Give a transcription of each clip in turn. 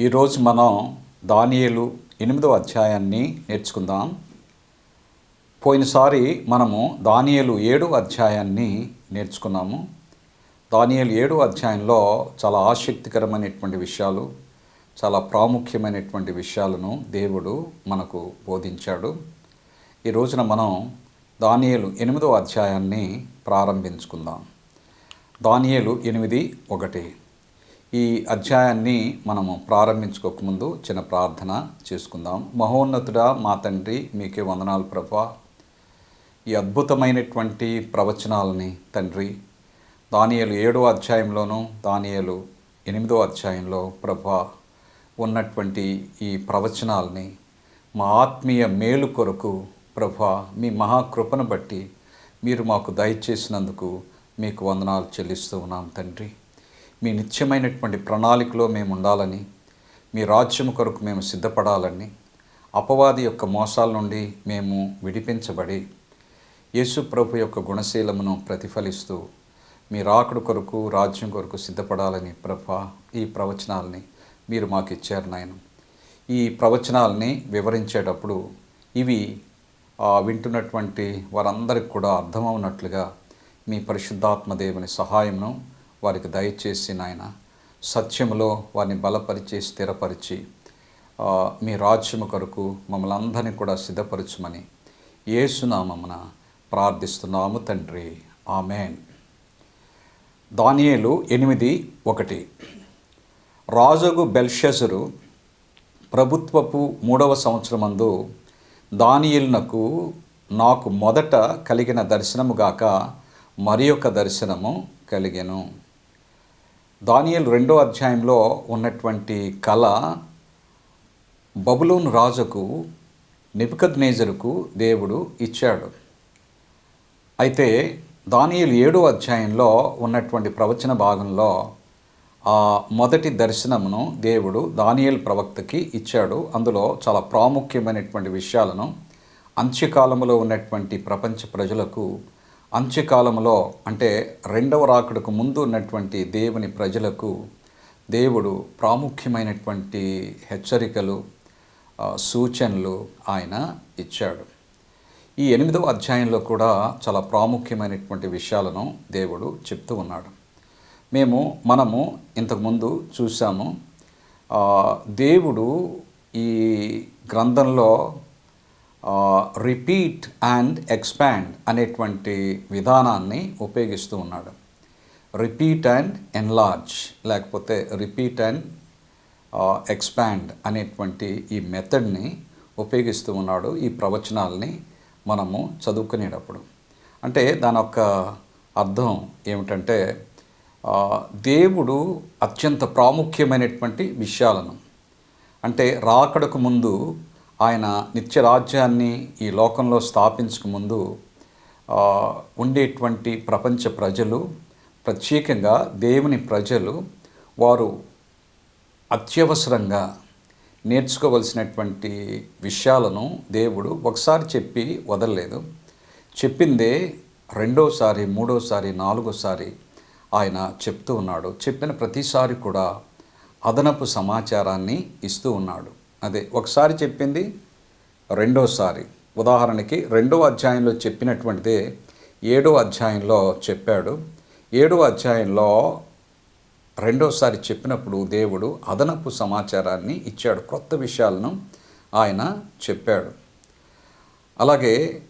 ఈరోజు మనం దానియలు ఎనిమిదో అధ్యాయాన్ని నేర్చుకుందాం. పోయినసారి మనము దానియలు ఏడు అధ్యాయాన్ని నేర్చుకున్నాము. దానియలు ఏడు అధ్యాయంలో చాలా ఆసక్తికరమైనటువంటి విషయాలు చాలా ప్రాముఖ్యమైనటువంటి విషయాలను దేవుడు మనకు బోధించాడు. ఈ రోజున మనం దానియలు ఎనిమిదో అధ్యాయాన్ని ప్రారంభించుకుందాం. దానియలు ఎనిమిది ఒకటి. ఈ అధ్యాయాన్ని మనము ప్రారంభించుకోకముందు చిన్న ప్రార్థన చేసుకుందాం. మహోన్నతుడా మా తండ్రి మీకే వందనాలు ప్రభా. ఈ అద్భుతమైనటువంటి ప్రవచనాలని తండ్రి దానియలు ఏడో అధ్యాయంలోనూ దానియలు ఎనిమిదో అధ్యాయంలో ప్రభా ఉన్నటువంటి ఈ ప్రవచనాలని మా ఆత్మీయ మేలు కొరకు ప్రభా మీ మహాకృపను బట్టి మీరు మాకు దయచేసినందుకు మీకు వందనాలు చెల్లిస్తూ ఉన్నాం తండ్రి. మీ నిత్యమైనటువంటి ప్రణాళికలో మేము ఉండాలని మీ రాజ్యం కొరకు మేము సిద్ధపడాలని అపవాది యొక్క మోసాల నుండి మేము విడిపించబడి యేసు ప్రభు యొక్క గుణశీలమును ప్రతిఫలిస్తూ మీ రాకుడు కొరకు రాజ్యం కొరకు సిద్ధపడాలని ప్రభ ఈ ప్రవచనాలని మీరు మాకు ఇచ్చారు నాయన. ఈ ప్రవచనాలని వివరించేటప్పుడు ఇవి వింటున్నటువంటి వారందరికి కూడా అర్థమవునట్లుగా మీ పరిశుద్ధాత్మ దేవుని సహాయంను వారికి దయచేసి నాయన సత్యములో వారిని బలపరిచి స్థిరపరిచి మీ రాజ్యము కొరకు మమ్మల్ని అందరినీ కూడా సిద్ధపరచమని ఏసునామమున ప్రార్థిస్తున్నాము తండ్రి. ఆమెన్. దానియేలు ఎనిమిది ఒకటి. రాజగు బెల్షెసరు ప్రభుత్వపు మూడవ సంవత్సరమందు దానియేలునకు నాకు మొదట కలిగిన దర్శనముగాక మరి ఒక దర్శనము కలిగెను. దానియల్ రెండో అధ్యాయంలో ఉన్నటువంటి కళ బబులోన్ రాజుకు నిపుకద్నేజరుకు దేవుడు ఇచ్చాడు. అయితే దానియలు ఏడో అధ్యాయంలో ఉన్నటువంటి ప్రవచన భాగంలో ఆ మొదటి దర్శనమును దేవుడు దానియల్ ప్రవక్తకి ఇచ్చాడు. అందులో చాలా ప్రాముఖ్యమైనటువంటి విషయాలను అంత్యకాలములో ఉన్నటువంటి ప్రపంచ ప్రజలకు అంత్యకాలంలో అంటే రెండవ రాకడకు ముందు ఉన్నటువంటి దేవుని ప్రజలకు దేవుడు ప్రాముఖ్యమైనటువంటి హెచ్చరికలు సూచనలు ఆయన ఇచ్చాడు. ఈ ఎనిమిదవ అధ్యాయంలో కూడా చాలా ప్రాముఖ్యమైనటువంటి విషయాలను దేవుడు చెప్తూ ఉన్నాడు. మేము మనము ఇంతకుముందు చూసాము దేవుడు ఈ గ్రంథంలో రిపీట్ అండ్ ఎక్స్పాండ్ అనేటువంటి విధానాన్ని ఉపయోగిస్తూ ఉన్నాడు. రిపీట్ అండ్ ఎన్లార్జ్ లేకపోతే రిపీట్ అండ్ ఎక్స్పాండ్ అనేటువంటి ఈ మెథడ్ని ఉపయోగిస్తూ ఉన్నాడు ఈ ప్రవచనాల్ని మనము చదువుకునేటప్పుడు. అంటే దాని యొక్క అర్థం ఏమిటంటే దేవుడు అత్యంత ప్రాముఖ్యమైనటువంటి విషయాలను అంటే రాకడకు ముందు ఆయన నిత్యరాజ్యాన్ని ఈ లోకంలో స్థాపించకముందు ఉండేటువంటి ప్రపంచ ప్రజలు ప్రత్యేకంగా దేవుని ప్రజలు వారు అత్యవసరంగా నేర్చుకోవలసినటువంటి విషయాలను దేవుడు ఒకసారి చెప్పి వదలలేదు. చెప్పిందే రెండోసారి మూడోసారి నాలుగోసారి ఆయన చెప్తూ ఉన్నాడు. చెప్పిన ప్రతిసారి కూడా అదనపు సమాచారాన్ని ఇస్తూ ఉన్నాడు. అదే ఒకసారి చెప్పింది రెండోసారి. ఉదాహరణకి రెండో అధ్యాయంలో చెప్పినటువంటిదే ఏడో అధ్యాయంలో చెప్పాడు. ఏడో అధ్యాయంలో రెండోసారి చెప్పినప్పుడు దేవుడు అదనపు సమాచారాన్ని ఇచ్చాడు కొత్త విషయాలను ఆయన చెప్పాడు. అలాగే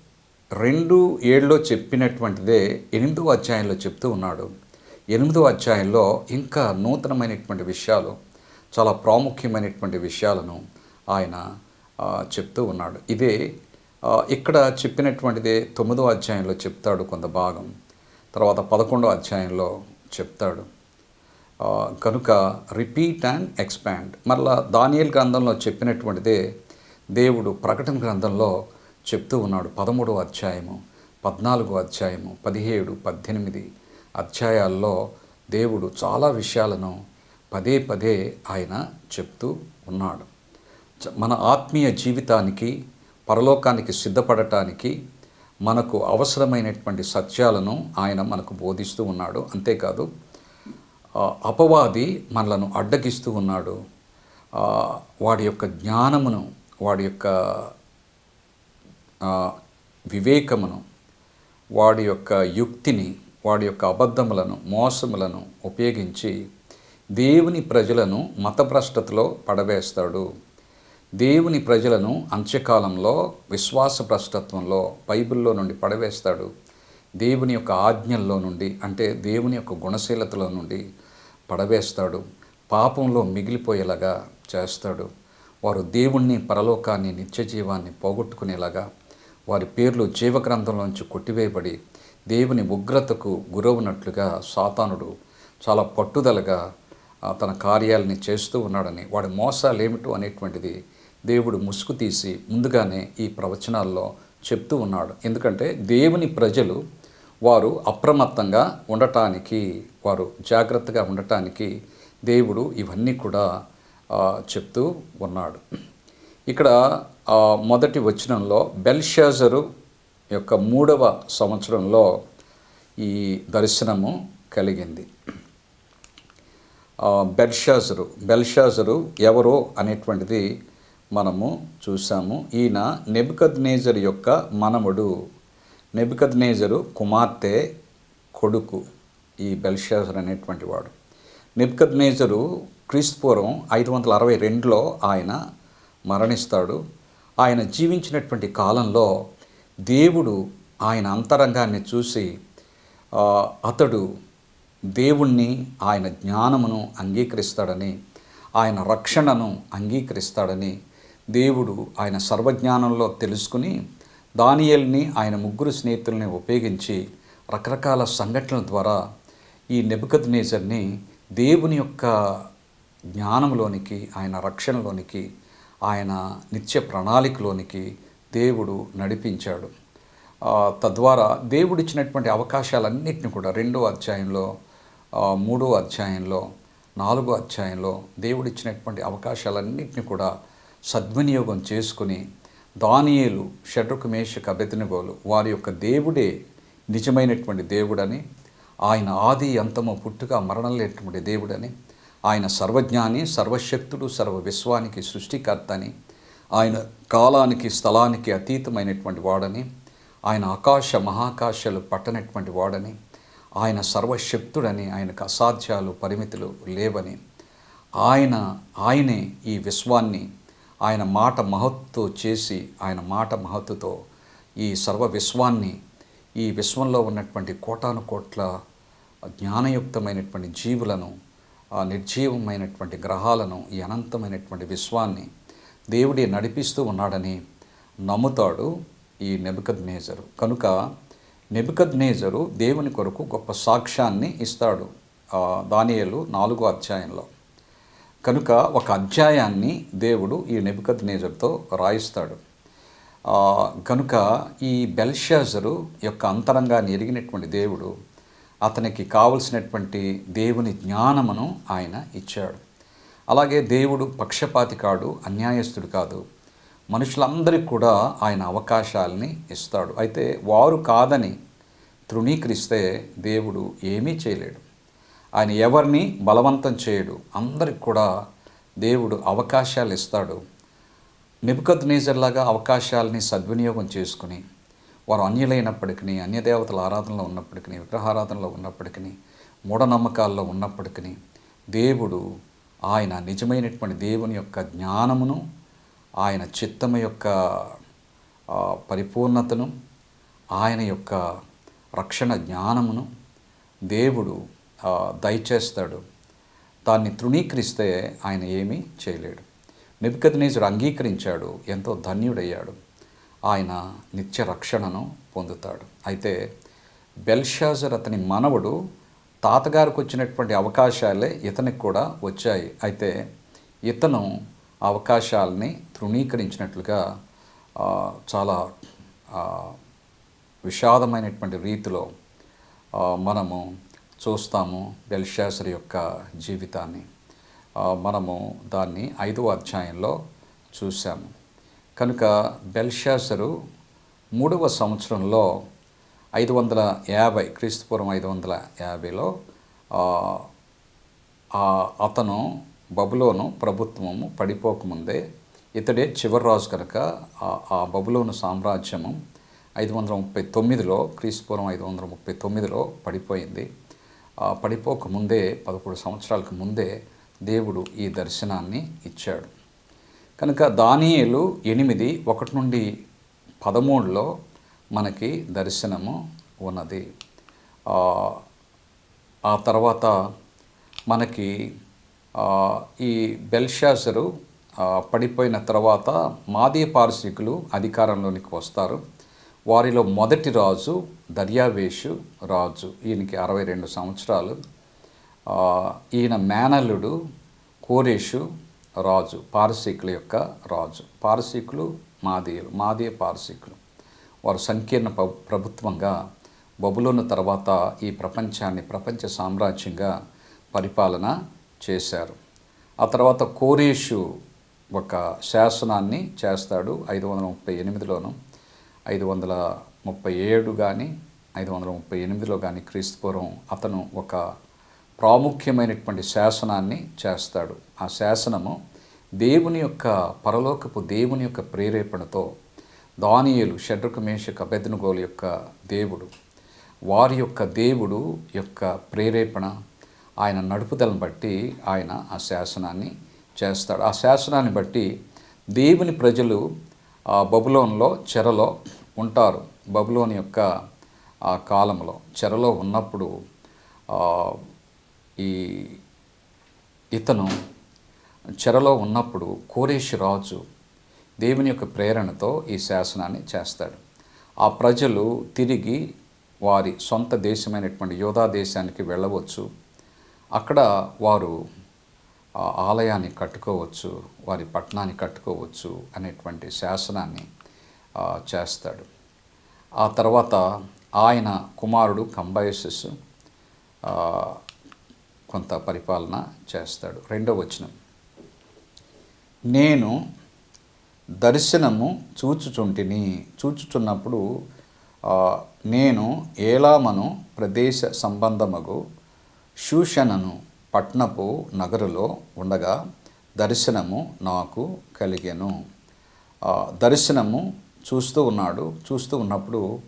రెండు ఏడులో చెప్పినటువంటిదే ఎనిమిదో అధ్యాయంలో చెప్తూ ఉన్నాడు. ఎనిమిదో అధ్యాయంలో ఇంకా నూతనమైనటువంటి విషయాలు చాలా ప్రాముఖ్యమైనటువంటి విషయాలను ఆయన చెప్తూ ఉన్నాడు. ఇదే ఇక్కడ చెప్పినటువంటిదే తొమ్మిదో అధ్యాయంలో చెప్తాడు కొంత భాగం. తర్వాత పదకొండో అధ్యాయంలో చెప్తాడు. కనుక రిపీట్ అండ్ ఎక్స్పాండ్. మరలా దానియల్ గ్రంథంలో చెప్పినటువంటిదే దేవుడు ప్రకటన గ్రంథంలో చెప్తూ ఉన్నాడు. పదమూడో అధ్యాయము పద్నాలుగో అధ్యాయము పదిహేడు పద్దెనిమిది అధ్యాయాల్లో దేవుడు చాలా విషయాలను పదే పదే ఆయన చెప్తూ ఉన్నాడు. మన ఆత్మీయ జీవితానికి పరలోకానికి సిద్ధపడటానికి మనకు అవసరమైనటువంటి సత్యాలను ఆయన మనకు బోధిస్తూ ఉన్నాడు. అంతేకాదు అపవాది మనలను అడ్డగిస్తూ ఉన్నాడు. వాడి యొక్క జ్ఞానమును వాడి యొక్క వివేకమును వాడి యొక్క యుక్తిని వాడి యొక్క అబద్ధములను మోసములను ఉపయోగించి దేవుని ప్రజలను మతభ్రష్టతలో పడవేస్తాడు. దేవుని ప్రజలను అంత్యకాలంలో విశ్వాస భ్రష్టత్వంలో బైబిల్లో నుండి పడవేస్తాడు. దేవుని యొక్క ఆజ్ఞల్లో నుండి అంటే దేవుని యొక్క గుణశీలతలో నుండి పడవేస్తాడు. పాపంలో మిగిలిపోయేలాగా చేస్తాడు. వారు దేవుణ్ణి పరలోకాన్ని నిత్య జీవాన్ని పోగొట్టుకునేలాగా వారి పేర్లు జీవగ్రంథంలోంచి కొట్టివేయబడి దేవుని ఉగ్రతకు గురవునట్లుగా సాతానుడు చాలా పట్టుదలగా తన కార్యాలని చేస్తూ ఉన్నాడని వాడి మోసాలు ఏమిటో అనేటువంటిది దేవుడు ముసుగు తీసి ముందుగానే ఈ ప్రవచనాల్లో చెప్తూ ఉన్నాడు. ఎందుకంటే దేవుని ప్రజలు వారు అప్రమత్తంగా ఉండటానికి వారు జాగ్రత్తగా ఉండటానికి దేవుడు ఇవన్నీ కూడా చెప్తూ ఉన్నాడు. ఇక్కడ మొదటి వచనంలో బెల్షాజరు యొక్క మూడవ సంవత్సరంలో ఈ దర్శనము కలిగింది. బెల్షాజరు బెల్షాజరు ఎవరో అనేటువంటిది మనము చూసాము ఈయన నెబుకద్నేజర్ యొక్క మనముడు నెబుకద్ నేజరు కుమార్తె కొడుకు ఈ బెల్షాజర్ అనేటువంటి వాడు. నెబుకద్ నేజరు క్రీస్తుపూర్వం ఐదు వందల అరవై రెండులో ఆయన మరణిస్తాడు. ఆయన జీవించినటువంటి కాలంలో దేవుడు ఆయన అంతరంగాన్ని చూసి అతడు దేవుణ్ణి ఆయన జ్ఞానమును అంగీకరిస్తాడని ఆయన రక్షణను అంగీకరిస్తాడని దేవుడు ఆయన సర్వజ్ఞానంలో తెలుసుకుని దానియల్ని ఆయన ముగ్గురు స్నేహితుల్ని ఉపయోగించి రకరకాల సంఘటనల ద్వారా ఈ నెబద్ నేచర్ని దేవుని యొక్క జ్ఞానంలోనికి ఆయన రక్షణలోనికి ఆయన నిత్య ప్రణాళికలోనికి దేవుడు నడిపించాడు. తద్వారా దేవుడిచ్చినటువంటి అవకాశాలన్నింటినీ కూడా రెండో అధ్యాయంలో మూడో అధ్యాయంలో నాలుగో అధ్యాయంలో దేవుడిచ్చినటువంటి అవకాశాలన్నింటినీ కూడా సద్వినియోగం చేసుకుని దానియేలు షడ్రుకు మేషకు వారి యొక్క దేవుడే నిజమైనటువంటి దేవుడని ఆయన ఆది అంతము పుట్టుక మరణం లేనటువంటి దేవుడని ఆయన సర్వజ్ఞాని సర్వశక్తుడు సర్వ విశ్వానికి సృష్టికర్త అని ఆయన కాలానికి స్థలానికి అతీతమైనటువంటి వాడని ఆయన ఆకాశ మహాకాశాలు పట్టనటువంటి వాడని ఆయన సర్వశక్తుడని ఆయనకు అసాధ్యాలు పరిమితులు లేవని ఆయన ఆయనే ఈ విశ్వాన్ని ఆయన మాట మహత్తు చేసి ఆయన మాట మహత్తుతో ఈ సర్వ విశ్వాన్ని ఈ విశ్వంలో ఉన్నటువంటి కోటాను కోట్ల జ్ఞానయుక్తమైనటువంటి జీవులను ఆ నిర్జీవమైనటువంటి గ్రహాలను ఈ అనంతమైనటువంటి విశ్వాన్ని దేవుడి నడిపిస్తూ ఉన్నాడని నమ్ముతాడు ఈ నెబుకద్నేజరు. కనుక నెబుకద్నేజరు దేవుని కొరకు గొప్ప సాక్ష్యాన్ని ఇస్తాడు. దానియలు దానియేలు నాలుగో అధ్యాయంలో. కనుక ఒక అధ్యాయాన్ని దేవుడు ఈ నెబద్ నేజర్తో రాయిస్తాడు కనుక ఈ బెల్షాజరు యొక్క అంతరంగాన్ని ఎరిగినటువంటి దేవుడు అతనికి కావలసినటువంటి దేవుని జ్ఞానమును ఆయన ఇచ్చాడు. అలాగే దేవుడు పక్షపాతి కాడు అన్యాయస్తుడు కాదు. మనుషులందరికీ కూడా ఆయన అవకాశాలని ఇస్తాడు. అయితే వారు కాదని తృణీకరిస్తే దేవుడు ఏమీ చేయలేడు. ఆయన ఎవరిని బలవంతం చేయడు. అందరికి కూడా దేవుడు అవకాశాలు ఇస్తాడు. నిపుకద్ నేజర్లాగా అవకాశాలని సద్వినియోగం చేసుకుని వారు అన్యులైనప్పటికీ అన్యదేవతల ఆరాధనలో ఉన్నప్పటికీ విగ్రహారాధనలో ఉన్నప్పటికీ మూఢనమ్మకాల్లో ఉన్నప్పటికీ దేవుడు ఆయన నిజమైనటువంటి దేవుని యొక్క జ్ఞానమును ఆయన చిత్తము యొక్క పరిపూర్ణతను ఆయన యొక్క రక్షణ జ్ఞానమును దేవుడు దయచేస్తాడు. దాన్ని తృణీకరిస్తే ఆయన ఏమీ చేయలేడు. నెబుకద్నేజుడు అంగీకరించాడు ఎంతో ధన్యుడయ్యాడు. ఆయన నిత్య రక్షణను పొందుతాడు. అయితే బెల్షాజర్ అతని మనవడు తాతగారికి వచ్చినటువంటి అవకాశాలే ఇతనికి కూడా వచ్చాయి. అయితే ఇతను ఆ అవకాశాలని తృణీకరించినట్లుగా చాలా విషాదమైనటువంటి రీతిలో మనము చూస్తాము బెల్షాసర్ యొక్క జీవితాన్ని. మనము దాన్ని ఐదవ అధ్యాయంలో చూశాము. కనుక బెల్షాసరు మూడవ సంవత్సరంలో ఐదు వందల యాభై క్రీస్తుపూర్వం ఐదు వందల యాభైలో అతను బబులోను ప్రభుత్వము పడిపోకముందే ఇతడే చివరి రాజు కనుక ఆ- బబులోను సామ్రాజ్యము ఐదు వందల ముప్పై తొమ్మిదిలో క్రీస్తుపూర్వం ఐదు వందల ముప్పై తొమ్మిదిలో పడిపోయింది. పడిపోకముందే పదకొండు సంవత్సరాలకు ముందే దేవుడు ఈ దర్శనాన్ని ఇచ్చాడు. కనుక దానియేలు ఎనిమిది ఒకటి నుండి పదమూడులో మనకి దర్శనము ఉన్నది. ఆ, తర్వాత మనకి ఈ బెల్షాసరు పడిపోయిన తర్వాత మాదీ పారసీకులు అధికారంలోనికి వస్తారు. వారిలో మొదటి రాజు దర్యావేషు రాజు. ఈయనకి అరవై రెండు సంవత్సరాలు. ఈయన మేనల్లుడు కోరేషు రాజు పారసీకుల యొక్క రాజు. పారసీకులు మాదేయులు మాదీయ పారసీకులు. వారు సంకీర్ణ ప్రభుత్వంగా బబులోను తర్వాత ఈ ప్రపంచాన్ని ప్రపంచ సామ్రాజ్యంగా పరిపాలన చేశారు. ఆ తర్వాత కోరేషు ఒక శాసనాన్ని చేస్తాడు ఐదు వందల ముప్పై ఎనిమిదిలోను. ఐదు వందల ముప్పై ఏడు కానీ ఐదు వందల ముప్పై ఎనిమిదిలో కానీ క్రీస్తుపూర్వం అతను ఒక ప్రాముఖ్యమైనటువంటి శాసనాన్ని చేస్తాడు. ఆ శాసనము దేవుని యొక్క పరలోకపు దేవుని యొక్క ప్రేరేపణతో దానియులు షడ్రుక మేషక అభెదనుగోలు యొక్క దేవుడు. వారి యొక్క దేవుడు యొక్క ప్రేరేపణ ఆయన నడుపుదలను బట్టి ఆయన ఆ శాసనాన్ని చేస్తాడు. ఆ శాసనాన్ని బట్టి దేవుని ప్రజలు బబులోన్లో చెరలో ఉంటారు. బబులోని యొక్క ఆ కాలంలో చెరలో ఉన్నప్పుడు ఈ ఇతను చెరలో ఉన్నప్పుడు కోరేష్ రాజు దేవుని యొక్క ప్రేరణతో ఈ శాసనాన్ని చేస్తాడు. ఆ ప్రజలు తిరిగి వారి సొంత దేశమైనటువంటి యోధా దేశానికి వెళ్ళవచ్చు. అక్కడ వారు ఆ ఆలయాన్ని కట్టుకోవచ్చు వారి పట్టణాన్ని కట్టుకోవచ్చు అనేటువంటి శాసనాన్ని చేస్తాడు. ఆ తర్వాత ఆయన కుమారుడు కంబైసెస్ కొంత పరిపాలన చేస్తాడు. రెండవ వచనం. నేను దర్శనము చూచుచుంటిని చూచుచున్నప్పుడు నేను ఏలామను ప్రదేశ సంబంధముగు శూషణను పట్నపు నగరులో ఉండగా దర్శనము నాకు కలిగాను. దర్శనము చూస్తూ ఉన్నాడు. చూస్తూ ఉన్నప్పుడు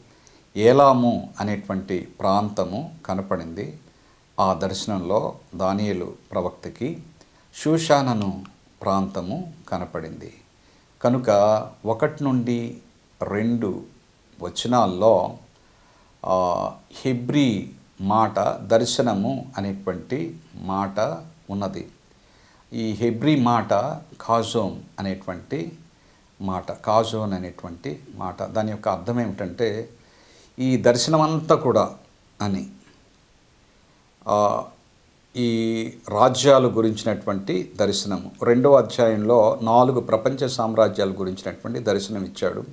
ఏలాము అనేటువంటి ప్రాంతము కనపడింది. ఆ దర్శనంలో దానియలు ప్రవక్తకి శూషానను ప్రాంతము కనపడింది. కనుక ఒకటి నుండి రెండు వచనాల్లో హిబ్రీ హెబ్రీ మాట దర్శనము అనేటువంటి మాట ఉన్నది. ఈ హెబ్రీ మాట కాజోమ్ అనేటువంటి మాట కాజోన్ అనేటువంటి మాట దాని యొక్క అర్థం ఏమిటంటే ఈ దర్శనం అంతా కూడా అని. ఈ రాజ్యాలు గురించినటువంటి దర్శనము. రెండవ అధ్యాయంలో నాలుగు ప్రపంచ సామ్రాజ్యాల గురించినటువంటి దర్శనం ఇచ్చాడు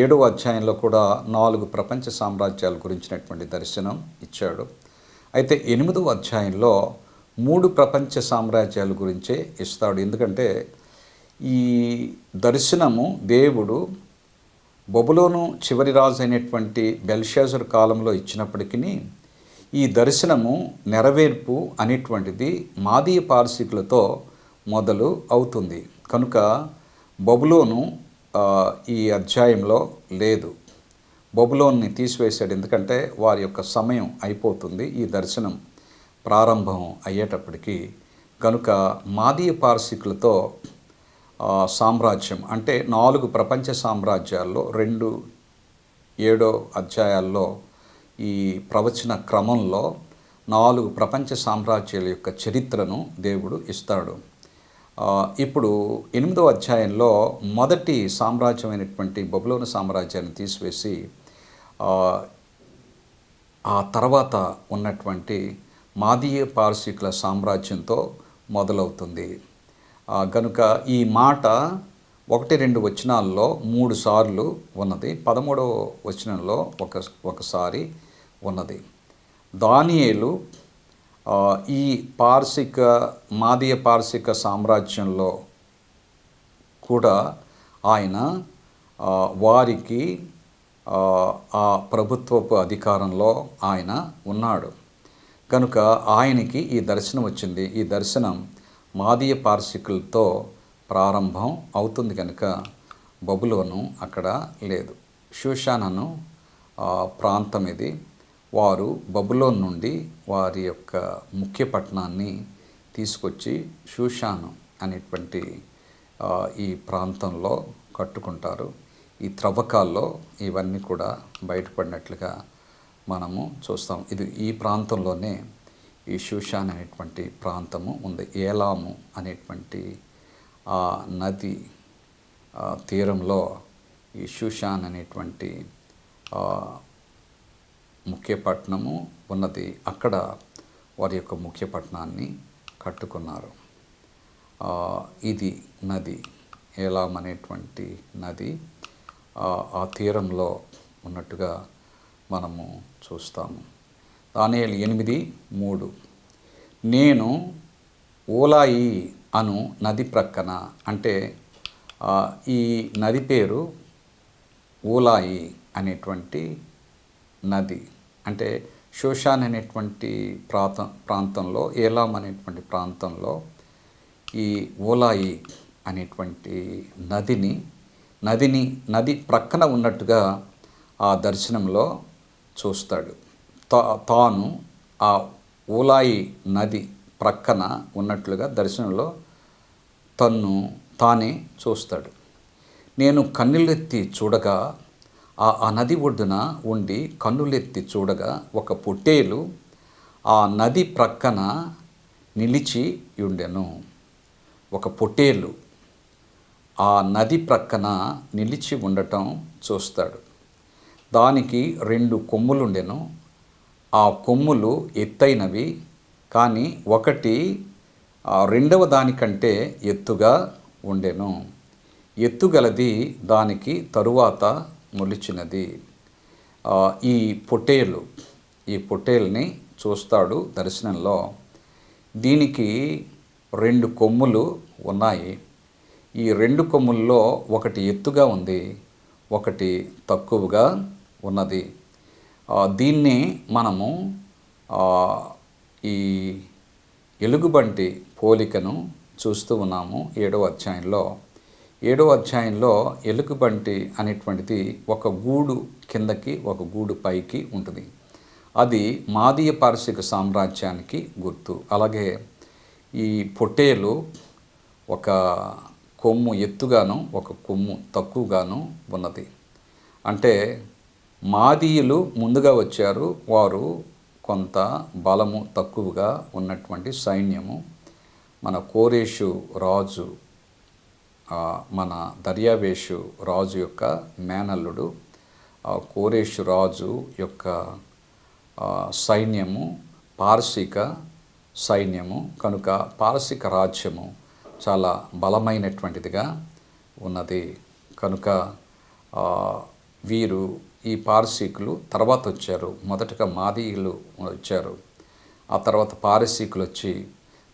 ఏడవ అధ్యాయంలో కూడా నాలుగు ప్రపంచ సామ్రాజ్యాల గురించినటువంటి దర్శనం ఇచ్చాడు. అయితే ఎనిమిదవ అధ్యాయంలో మూడు ప్రపంచ సామ్రాజ్యాల గురించే ఇస్తాడు. ఎందుకంటే ఈ దర్శనము దేవుడు బొబులోను చివరి రాజు అయినటువంటి బెల్షాజర్ కాలంలో ఇచ్చినప్పటికీ ఈ దర్శనము నెరవేర్పు అనేటువంటిది మాదీయ పార్సికులతో మొదలు అవుతుంది. కనుక బొబులోను ఈ అధ్యాయంలో లేదు. బొబులోన్ని తీసివేశాడు ఎందుకంటే వారి యొక్క సమయం అయిపోతుంది ఈ దర్శనం ప్రారంభం అయ్యేటప్పటికి. కనుక మాదీయ పారసీకులతో సామ్రాజ్యం అంటే నాలుగు ప్రపంచ సామ్రాజ్యాల్లో రెండు ఏడో అధ్యాయాల్లో ఈ ప్రవచన క్రమంలో నాలుగు ప్రపంచ సామ్రాజ్యాల యొక్క చరిత్రను దేవుడు ఇస్తాడు. ఇప్పుడు ఎనిమిదో అధ్యాయంలో మొదటి సామ్రాజ్యమైనటువంటి బబులోని సామ్రాజ్యాన్ని తీసివేసి ఆ, తర్వాత ఉన్నటువంటి మాదీయ పారసీకుల సామ్రాజ్యంతో మొదలవుతుంది. కనుక గనుక ఈ మాట ఒకటి రెండు వచనాల్లో మూడు సార్లు ఉన్నది. పదమూడవ వచనంలో ఒక ఒకసారి ఉన్నది. దానియేలు ఈ పార్సిక మాదీయ పార్సిక సామ్రాజ్యంలో కూడా ఆయన వారికి ఆ, ప్రభుత్వపు అధికారంలో ఆయన ఉన్నాడు. కనుక ఆయనకి ఈ దర్శనం వచ్చింది. ఈ దర్శనం మాదీయ పార్శికులతో ప్రారంభం అవుతుంది కనుక బబులోను అక్కడ లేదు. షూషానను ప్రాంతం ఇది. వారు బబులోన్ నుండి వారి యొక్క ముఖ్య పట్టణాన్ని తీసుకొచ్చి షూషాను అనేటువంటి ఈ ప్రాంతంలో కట్టుకుంటారు. ఈ త్రవ్వకాల్లో ఇవన్నీ కూడా బయటపడినట్లుగా మనము చూస్తాం. ఇది ఈ ప్రాంతంలోనే ఈ షూషాన్ అనేటువంటి ప్రాంతము ఉంది. ఏలాము అనేటువంటి ఆ నది తీరంలో ఈ షూషాన్ అనేటువంటి ముఖ్య పట్టణము ఉన్నది అక్కడ వారి యొక్క ముఖ్య పట్టణాన్ని కట్టుకున్నారు. ఇది నది ఏలాం అనేటువంటి నది ఆ, తీరంలో ఉన్నట్టుగా మనము చూస్తాము. దానియలు ఎనిమిది మూడు. నేను ఓలాయి అను నది ప్రక్కన అంటే ఈ నది పేరు ఓలాయి అనేటువంటి నది. అంటే శోషాన్ అనేటువంటి ప్రాంత ప్రాంతంలో ఏలాం అనేటువంటి ప్రాంతంలో ఈ ఓలాయి అనేటువంటి నదిని నదిని నది ప్రక్కన ఉన్నట్టుగా ఆ దర్శనంలో చూస్తాడు. తా తాను ఆ ఓలాయి నది ప్రక్కన ఉన్నట్లుగా దర్శనంలో తన్ను తానే చూస్తాడు. నేను కన్నీళ్ళెత్తి చూడగా ఆ ఆ నది ఒడ్డున ఉండి కన్నులెత్తి చూడగా ఒక పొట్టేలు ఆ నది ప్రక్కన నిలిచి ఉండెను. ఒక పొట్టేలు ఆ నది ప్రక్కన నిలిచి ఉండటం చూస్తాడు. దానికి రెండు కొమ్ములుండెను. ఆ కొమ్ములు ఎత్తైనవి కానీ ఒకటి ఆ రెండవ దానికంటే ఎత్తుగా ఉండెను. ఎత్తుగలది దానికి తరువాత మొలిచినది. ఈ పొట్టేలు ఈ పొట్టేల్ని చూస్తాడు దర్శనంలో. దీనికి రెండు కొమ్ములు ఉన్నాయి. ఈ రెండు కొమ్ముల్లో ఒకటి ఎత్తుగా ఉంది ఒకటి తక్కువగా ఉన్నది. దీన్ని మనము ఈ ఎలుగుబంటి పోలికను చూస్తూ ఉన్నాము ఏడవ అధ్యాయంలో. ఏడో అధ్యాయంలో ఎలుకబంటి అనేటువంటిది ఒక గూడు కిందకి ఒక గూడు పైకి ఉంటుంది. అది మాదీయ పారసిక సామ్రాజ్యానికి గుర్తు. అలాగే ఈ పొట్టేలు ఒక కొమ్ము ఎత్తుగాను ఒక కొమ్ము తక్కువగాను ఉన్నది. అంటే మాదీయులు ముందుగా వచ్చారు వారు కొంత బలము తక్కువగా ఉన్నటువంటి సైన్యము. మన కోరేషు రాజు మన దర్యావేషు రాజు యొక్క మేనల్లుడు కోరేషు రాజు యొక్క సైన్యము పార్శిక సైన్యము కనుక పారసీక రాజ్యము చాలా బలమైనటువంటిదిగా ఉన్నది. కనుక వీరు ఈ పారసీకులు తర్వాత వచ్చారు. మొదటగా మాదీయులు వచ్చారు. ఆ తర్వాత పారసీకులు వచ్చి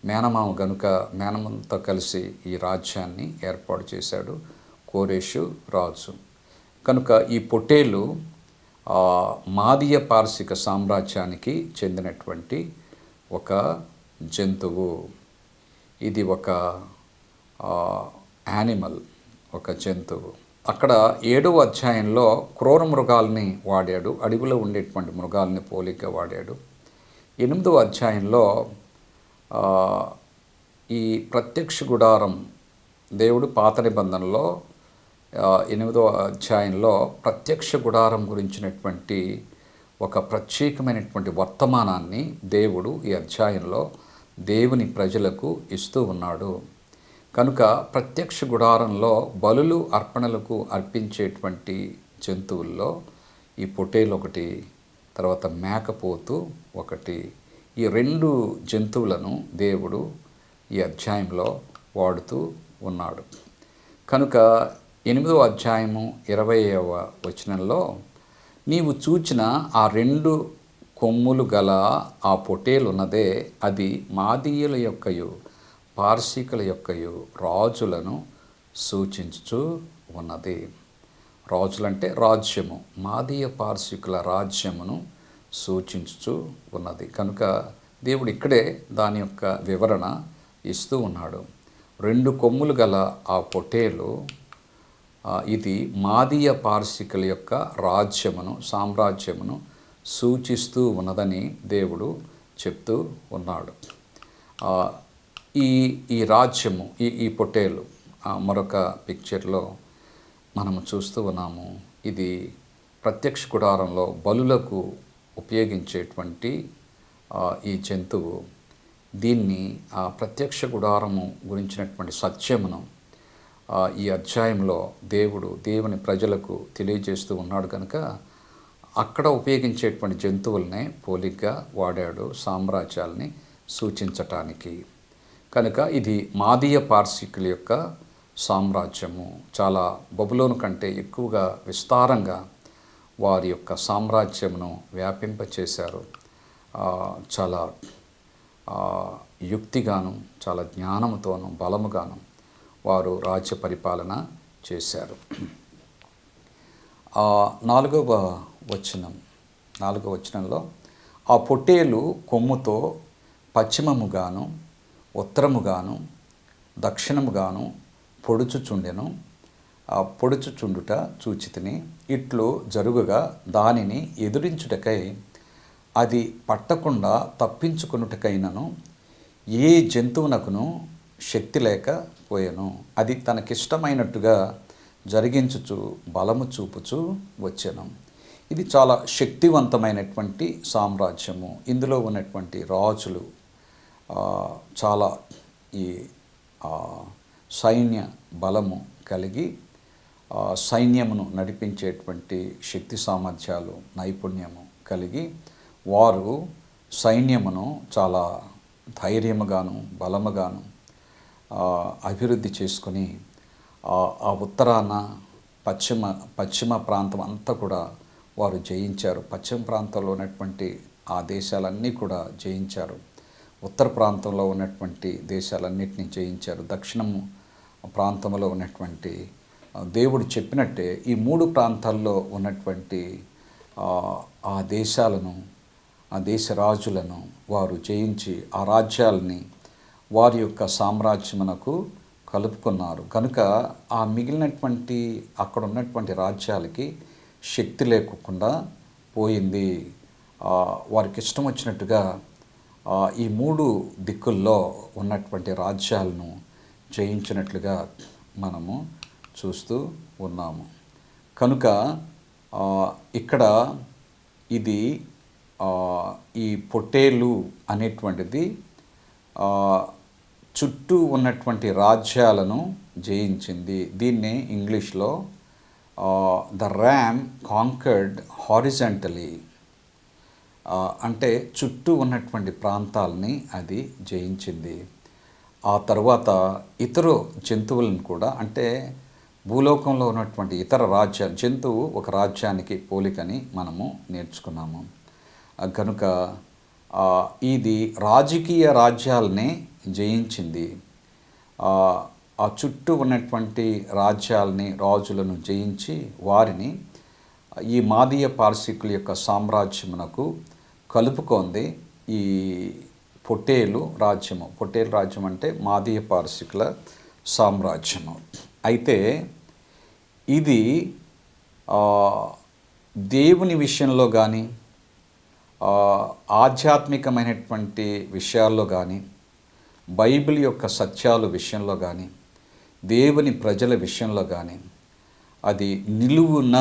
మేనమామ గనుక మేనమంతో కలిసి ఈ రాజ్యాన్ని ఏర్పాటు చేశాడు కోరేషు రాజు. కనుక ఈ పొట్టేలు మాదీయ పార్శిక సామ్రాజ్యానికి చెందినటువంటి ఒక జంతువు. ఇది ఒక యానిమల్ ఒక జంతువు. అక్కడ ఏడవ అధ్యాయంలో క్రూర మృగాల్ని వాడాడు అడవిలో ఉండేటువంటి మృగాల్ని పోలిక వాడాడు. ఎనిమిదవ అధ్యాయంలో ఈ ప్రత్యక్ష గుడారం దేవుడు పాత నిబంధనలో ఎనిమిదో అధ్యాయంలో ప్రత్యక్ష గుడారం గురించినటువంటి ఒక ప్రత్యేకమైనటువంటి వర్తమానాన్ని దేవుడు ఈ అధ్యాయంలో దేవుని ప్రజలకు ఇస్తూ ఉన్నాడు. కనుక ప్రత్యక్ష గుడారంలో బలులు అర్పణలకు అర్పించేటువంటి జంతువుల్లో ఈ పొటేలు ఒకటి తర్వాత మేకపోతు ఒకటి ఈ రెండు జంతువులను దేవుడు ఈ అధ్యాయంలో వాడుతూ ఉన్నాడు. కనుక ఎనిమిదో అధ్యాయము ఇరవైవ వచనంలో నీవు చూచిన ఆ రెండు కొమ్ములు గల ఆ పొటేలు ఉన్నదే అది మాదీయుల యొక్కయు పార్శికుల యొక్కయు రాజులను సూచించుచు ఉన్నది. రాజులంటే రాజ్యము మాదీయ పార్శికుల రాజ్యమును సూచించుచూ ఉన్నది. కనుక దేవుడు ఇక్కడే దాని యొక్క వివరణ ఇస్తూ ఉన్నాడు. రెండు కొమ్ములు గల ఆ పొట్టేలు ఇది మాదీయ పార్శికుల యొక్క రాజ్యమును సామ్రాజ్యమును సూచిస్తూ ఉన్నదని దేవుడు చెప్తూ ఉన్నాడు. ఈ ఈ రాజ్యము ఈ ఈ పొట్టేలు మరొక పిక్చర్లో మనము చూస్తూ ఉన్నాము. ఇది ప్రత్యక్ష గుడారంలో బలులకు ఉపయోగించేటువంటి ఈ జంతువు. దీన్ని ఆ ప్రత్యక్ష గుడారము గురించినటువంటి సత్యమును ఈ అధ్యాయంలో దేవుడు దేవుని ప్రజలకు తెలియజేస్తూ ఉన్నాడు కనుక అక్కడ ఉపయోగించేటువంటి జంతువులనే పోలిగ్గా వాడాడు సామ్రాజ్యాల్ని సూచించటానికి. కనుక ఇది మాదీయ పార్శికుల యొక్క సామ్రాజ్యము. చాలా బబులోను కంటే ఎక్కువగా విస్తారంగా వారి యొక్క సామ్రాజ్యమును వ్యాపింపచేశారు. చాలా యుక్తిగాను చాలా జ్ఞానముతోనూ బలముగాను వారు రాజ్య పరిపాలన చేశారు. నాలుగవ వచనం నాలుగవ వచనంలో ఆ పొట్టేలు కొమ్ముతో పశ్చిమముగాను ఉత్తరముగాను దక్షిణముగాను పొడుచుచుండెను. పొడుచుచుండుట చూచితిని. ఇట్లు జరుగుగా దానిని ఎదురించుటకై అది పట్టకుండా తప్పించుకున్నటకైనను ఏ జంతువునకును శక్తి లేకపోయాను అది తనకిష్టమైనట్టుగా జరిగించుచు బలము చూపుచు వచ్చాను. ఇది చాలా శక్తివంతమైనటువంటి సామ్రాజ్యము. ఇందులో ఉన్నటువంటి రాజులు చాలా ఈ సైన్య బలము కలిగి సైన్యమును నడిపించేటువంటి శక్తి సామర్థ్యాలు నైపుణ్యము కలిగి వారు సైన్యమును చాలా ధైర్యముగాను బలముగాను అభివృద్ధి చేసుకొని ఆ ఉత్తరాన పశ్చిమ పశ్చిమ ప్రాంతం అంతా కూడా వారు జయించారు. పశ్చిమ ప్రాంతంలో ఉన్నటువంటి ఆ దేశాలన్నీ కూడా జయించారు. ఉత్తర ప్రాంతంలో ఉన్నటువంటి దేశాలన్నింటినీ జయించారు. దక్షిణము ప్రాంతంలో ఉన్నటువంటి దేవుడు చెప్పినట్టే ఈ మూడు ప్రాంతాల్లో ఉన్నటువంటి ఆ, దేశాలను ఆ దేశ రాజులను వారు జయించి ఆ రాజ్యాలని వారి యొక్క సామ్రాజ్యమునకు కలుపుకున్నారు. కనుక ఆ మిగిలినటువంటి అక్కడ ఉన్నటువంటి రాజ్యాలకి శక్తి లేకుండా పోయింది. వారికి ఇష్టం వచ్చినట్టుగా ఈ మూడు దిక్కుల్లో ఉన్నటువంటి రాజ్యాలను జయించినట్లుగా మనము చూస్తూ ఉన్నాము. కనుక ఇక్కడ ఇది ఈ పొట్టేలు అనేటువంటిది చుట్టూ ఉన్నటువంటి రాజ్యాలను జయించింది. దీన్ని ఇంగ్లీష్లో ద ర్యామ్ కాంకర్డ్ హారిజంటలీ. అంటే చుట్టూ ఉన్నటువంటి ప్రాంతాలని అది జయించింది. ఆ తర్వాత ఇతర జంతువులను కూడా అంటే భూలోకంలో ఉన్నటువంటి ఇతర రాజ్యాలు జంతువు ఒక రాజ్యానికి పోలికని మనము నేర్చుకున్నాము. కనుక ఇది రాజకీయ రాజ్యాలనే జయించింది. ఆ, ఆ చుట్టూ ఉన్నటువంటి రాజ్యాలని రాజులను జయించి వారిని ఈ మాదీయ పార్శికుల యొక్క సామ్రాజ్యమునకు కలుపుకొంది ఈ పొట్టేలు రాజ్యము. పొట్టేలు రాజ్యం అంటే మాదీయ పార్శికుల సామ్రాజ్యము. అయితే ఇది దేవుని విషయంలో కానీ ఆధ్యాత్మికమైనటువంటి విషయాల్లో కానీ బైబిల్ యొక్క సత్యాలు విషయంలో కానీ దేవుని ప్రజల విషయంలో కానీ అది నిలువున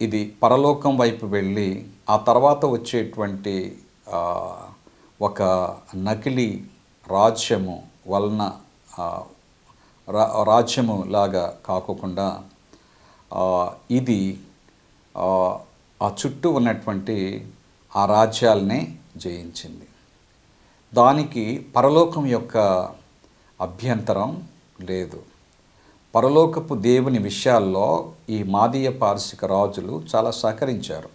ఇది పరలోకం వైపు వెళ్ళి ఆ తర్వాత వచ్చేటువంటి ఒక నకిలీ రాజ్యము వలన రా రాజ్యము లాగా కాకుండా ఇది ఆ, చుట్టూ ఉన్నటువంటి ఆ రాజ్యాలనే జయించింది. దానికి పరలోకం యొక్క అభ్యంతరం లేదు. పరలోకపు దేవుని విషయాల్లో ఈ మాదీయ పార్శిక రాజులు చాలా సహకరించారు.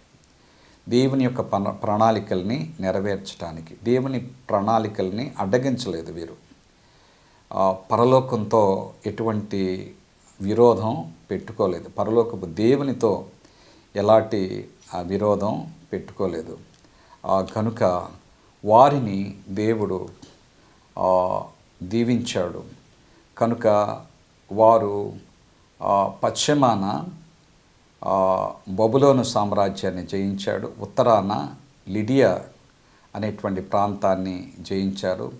దేవుని యొక్క ప్ర ప్రణాళికల్ని నెరవేర్చడానికి దేవుని ప్రణాళికల్ని అడ్డగించలేదు వీరు. పరలోకంతో ఎటువంటి విరోధం పెట్టుకోలేదు. పరలోకపు దేవునితో ఎలాంటి ఆ, విరోధం పెట్టుకోలేదు. కనుక వారిని దేవుడు దీవించాడు. కనుక వారు పశ్చిమాన బొబులోను బబులోను సామ్రాజ్యాన్ని జయించాడు. ఉత్తరాన లిడియా అనేటువంటి ప్రాంతాన్ని జయించారు.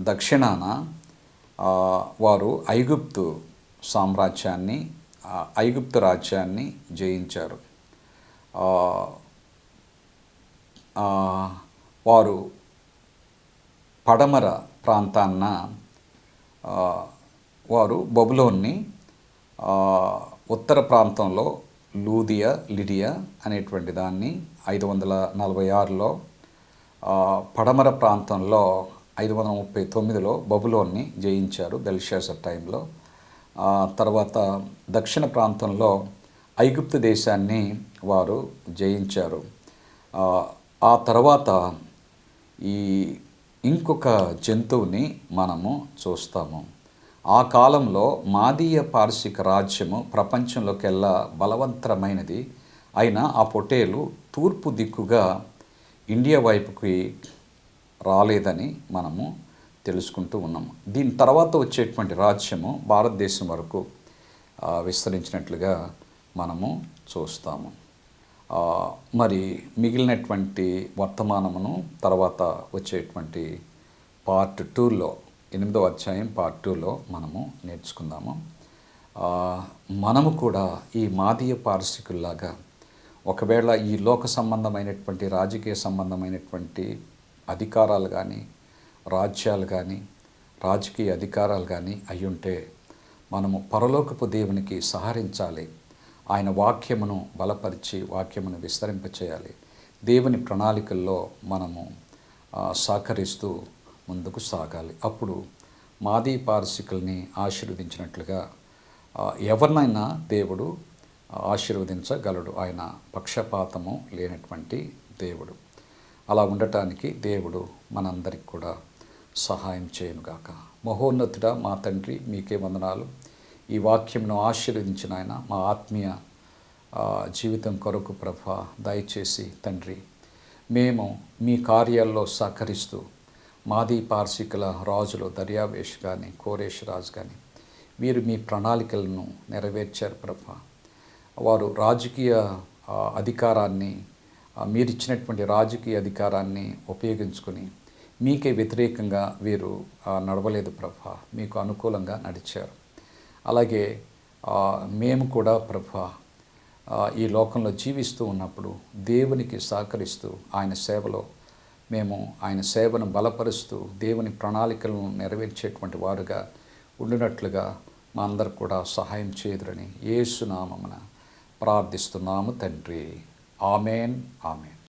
దక్షిణాన వారు ఐగుప్తు సామ్రాజ్యాన్ని ఐగుప్తు రాజ్యాన్ని జయించారు. వారు పడమర ప్రాంతాన్న వారు బబులోన్ని ఉత్తర ప్రాంతంలో లూదియా లిడియా అనేటువంటి దాన్ని ఐదు వందల నలభై ఆరులో పడమర ప్రాంతంలో ఐదు వందల ముప్పై తొమ్మిదిలో బబులోన్ని జయించారు బెల్షాసర్ టైంలో. తర్వాత దక్షిణ ప్రాంతంలో ఐగుప్తు దేశాన్ని వారు జయించారు. ఆ, ఆ తర్వాత ఈ ఇంకొక జంతువుని మనము చూస్తాము. ఆ కాలంలో మాదీయ పార్శిక రాజ్యము ప్రపంచంలోకెల్లా బలవంతరమైనది అయినా ఆ పొటేలు తూర్పు దిక్కుగా ఇండియా వైపుకి రాలేదని మనము తెలుసుకుంటూ ఉన్నాము దీని తర్వాత వచ్చేటువంటి రాజ్యము భారతదేశం వరకు విస్తరించినట్లుగా మనము చూస్తాము. మరి మిగిలినటువంటి వర్తమానమును తర్వాత వచ్చేటువంటి పార్ట్ టూలో ఎనిమిదో అధ్యాయం పార్ట్ టూలో మనము నేర్చుకుందాము. మనము కూడా ఈ మాదీయ పారసికుల్లాగా ఒకవేళ ఈ లోక సంబంధమైనటువంటి రాజకీయ సంబంధమైనటువంటి అధికారాలు కానీ రాజ్యాలు కానీ రాజకీయ అధికారాలు కానీ అయ్యుంటే మనము పరలోకపు దేవునికి సహరించాలి. ఆయన వాక్యమును బలపరిచి వాక్యమును విస్తరింపచేయాలి. దేవుని ప్రణాళికల్లో మనము సహకరిస్తూ ముందుకు సాగాలి. అప్పుడు మాదీ పారసికుల్ని ఆశీర్వదించినట్లుగా ఎవరినైనా దేవుడు ఆశీర్వదించగలడు. ఆయన పక్షపాతము లేనటువంటి దేవుడు. అలా ఉండటానికి దేవుడు మనందరికి కూడా సహాయం చేయనుగాక. మహోన్నతుడా మా తండ్రి మీకే వందనాలు. ఈ వాక్యంను ఆశీర్వదించిన ఆయన మా ఆత్మీయ జీవితం కొరకు ప్రభ దయచేసి తండ్రి మేము మీ కార్యాల్లో సహకరిస్తూ మాదీ పార్శికుల రాజులు దర్యావేష్ కానీ కోరేష్ రాజు కానీ వీరు మీ ప్రణాళికలను నెరవేర్చారు ప్రభ. వారు రాజకీయ అధికారాన్ని మీరు మీరిచ్చినటువంటి రాజకీయ అధికారాన్ని ఉపయోగించుకొని మీకే వ్యతిరేకంగా వీరు నడవలేదు ప్రభ. మీకు అనుకూలంగా నడిచారు. అలాగే మేము కూడా ప్రభ ఈ లోకంలో జీవిస్తూ ఉన్నప్పుడు దేవునికి సహకరిస్తూ ఆయన సేవలో మేము ఆయన సేవను బలపరుస్తూ దేవుని ప్రణాళికలను నెరవేర్చేటువంటి వారుగా ఉండినట్లుగా మా అందరు కూడా సహాయం చేయదురని ఏసునామమున ప్రార్థిస్తున్నాము తండ్రి. Amen amen